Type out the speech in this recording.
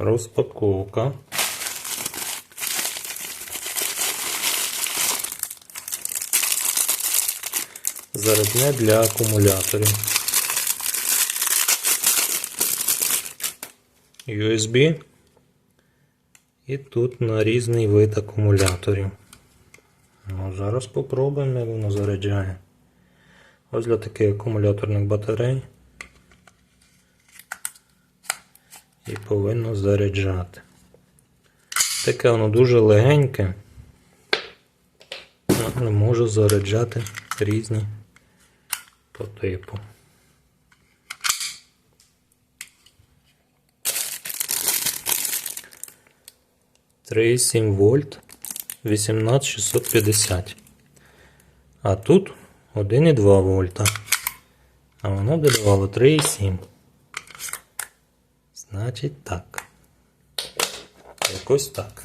Розпаковка. Зарядне для акумуляторів. USB. І тут на різний вид акумуляторів. Ну, зараз попробуємо, як воно заряджає. Ось для таких акумуляторних батарей. І повинно заряджати. Таке воно дуже легеньке, але може заряджати різні по типу. Три сім вольт 18650. А тут 1,2 вольта. А воно б давало 3,7. Значить так. Якось так.